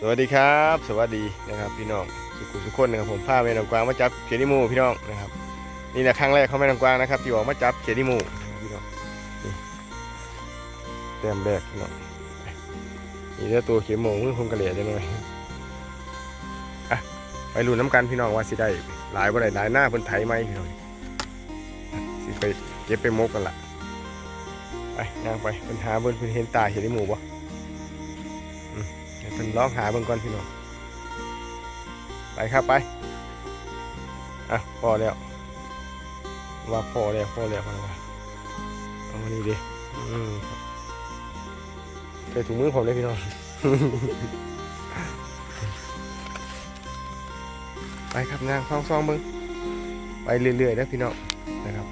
สวัสดีครับ สวัสดีนะครับพี่น้องสุขุสุขคนนะครับผมพาแม่นางกวางมาจับเขียดนิมูพี่น้องนะครับนี่แหละครั้งแรกของแม่นางกวางนะครับที่ออกมาจับเขียดนิมูพี่น้องนี่แต้มแรกพี่น้องนี่เด้อตัวเขียดหมูมือคงกระเหลี่ยจังเลยอะไปลุ้นน้ำกันพี่น้องว่าสิได้หลายบ่ได้หลายหน้าเพิ่นไถไหมพี่น้องสิไปเก็บไปมกกันละไปย่างไปเพิ่นหาเพิ่นเพิ่นเห็นตาเขียดนิมูบ่ เป็นร้องหาเบิ่งก่อนพี่น้องไปครับไปอะพอแล้วว่าพอแล้วพอแล้วพอแล้วว่าเอามานี่ดิอืมใส่ถุงมือผมเลยพี่น้องไปครับนางซองซองเบิ่งไปเรื่อยๆนะพี่น้องนะครับ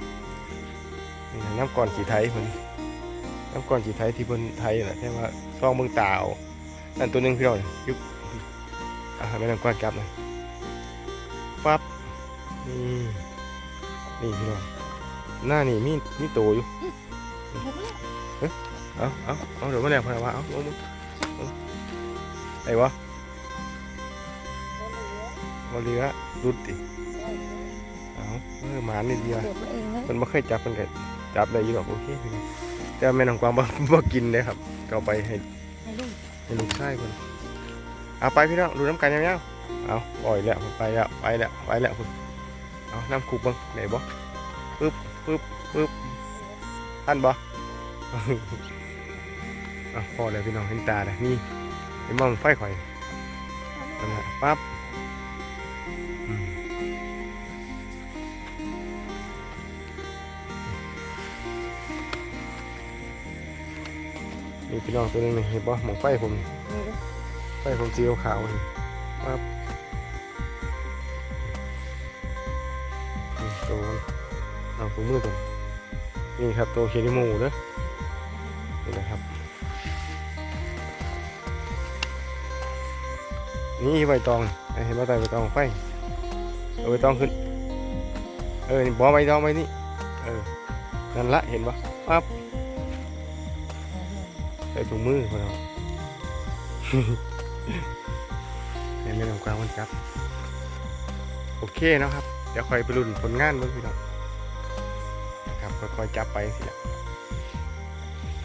นี่น้ำก่อนสีไทยคนน้ำก่อนสีไทยที่เพิ่นไทยนะแต่ว่าซองเบิ่งตาเอา นั่นตัวหนึ่งพี่น้องยุบอ่าไม่ต้องกว้านจับนะปั๊บนี่นี่พี่น้องหน้านี่มีมีโตอยู่เอาเอาเอาเดี๋ยวมาแล้วพอแล้วว่าเอาเอาเอไอ้วะมาเรือรุดดิเอาเออหมานี่ดีว่ะเดี๋ยวเอมันไม่เคยจับมันก็จับได้ยู่หรอกโอเคแต่แม่น้องกวางบ่กินเลยครับเอาไปให้ ให้ลูกให้ลูกชายคนเอาไปพี่น้องดูน้ำกันยังยังเอาปล่อยแล้วไปแล้วไปแล้วไปแล้วคุณเอาน้ำคุกเบ้างไหนบ่ปึ๊บปึ๊บปึ๊บท่านบ่เอาพอแล้วพี่น้องเห็นตาแล้วนี่เห็นมองไฟข่อยนั่นแหละปั๊บอืม นี่พี่น้องตัวนึงนี่เห็นบ่หมองไฟผมไฟผมสีขาวๆนี่ปั๊บตัวเอาตัวมือตัวนี่ครับตัวเคนิมูเด้อนี่นะครับ นี่ใบตองเห็นใบตองใบตองไฟเอาใบตองขึ้น เออนี่บอใบตองไว้นี่เออนั่นละเห็นปะปั๊บ ใส่ถุงมือพอเราเห็นไม่ต้องกลางมันจับ โอเคนะครับ เดี๋ยวคอยไปรุ่นผลงานเบิ่งพี่น้องนะครับค่อยๆจับไปสิ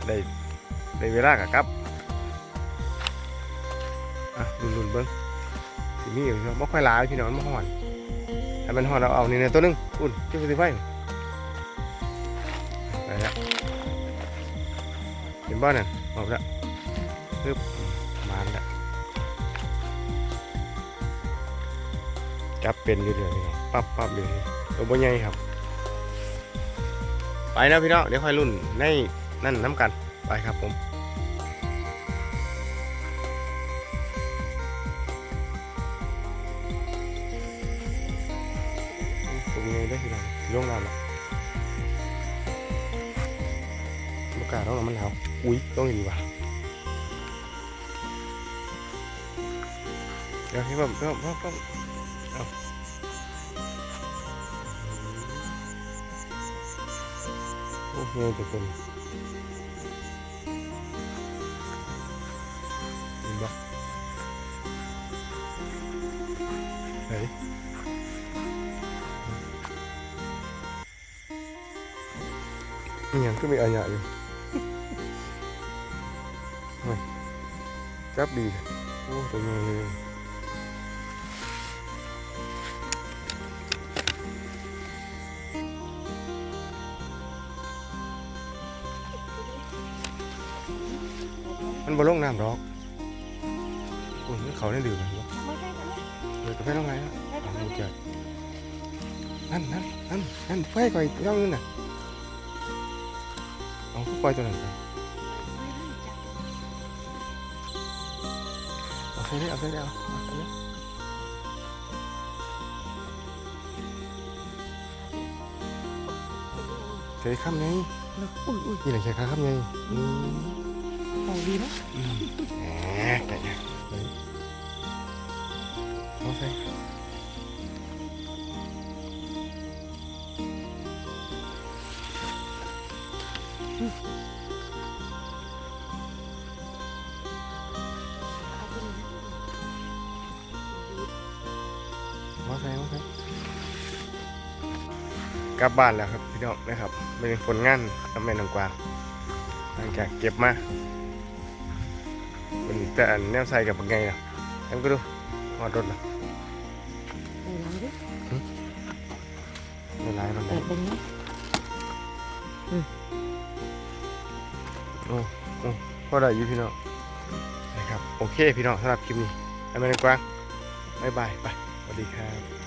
ได้ได้เวลากับครับอะรุ่นๆเบิ่งสิมีอยู่เนาะบ่ค่อยลายพี่น้องมันบ่อนถ้ามันฮ้อนเราเอานี่เนี่ยตัวหนึงอุ่นจุดสิไฟไปแล้วเห็นบ่นั่น ออกแล้วปึ๊บมาแล้วจับเป็นอยู่เรื่อยๆพี่น้องปั๊บปั๊บเลยตัวบ่ใหญ่ครับ ไปนะพี่น้องเดี๋ยวค่อยรุ่นในนั่นน้ำกันไปครับผมตัวใหญ่ได้อพี่น้องลงน้ำละลูกกาต้องน้ำมันแล้ว อุ้ยต้องดีว่ะเดี๋ยวให้ผมเพิ่มเพิ่มเพิ่มโอ้โหทุกคนเห็นปะไหนนี่ยังก็มีอันยะอยู่เฮ้ยจับดีโอ้ตัวนี้เลยมันบ่ลงน้ำดอกโอ้ยมันเขาได้ดื่มมันบ่ไม่ได้ทำไมเออกาแฟต้องไงอะได้อ่าทำไมโอนั่นนั่นนั่นนั่นไฟก่อยเจ้าอื่นน่ะเอาเข้าไปตัวนั้นไป ใส่ได้เอาใส่ได้เอาเอาใส่ได้ใส่ข้ามไงอุ้ยอุ้ยนี่แหละใส่ขาข้ามไงอืมเอาดีนะอืมแหมแต่เนี่ยเฮ้ยเอาใส่ส่มาใส่กลับบ้านแล้วครับพี่น้องนะครับเป็นผลงานกับแม่นางกวางหลังจากเก็บมาเป็นแต่อันแนวใส่กับเป็นไงนะทำก็ดูหอดรถละใส่น้ำดิไม่ร้ายมันเปิดเบึงนะโอ้โอ้พอได้อยู่พี่น้องนะครับ โอเคพี่น้องสำหรับคลิปนี้ให้แม่นางกวางบ๊ายบายไป สวัสดีครับ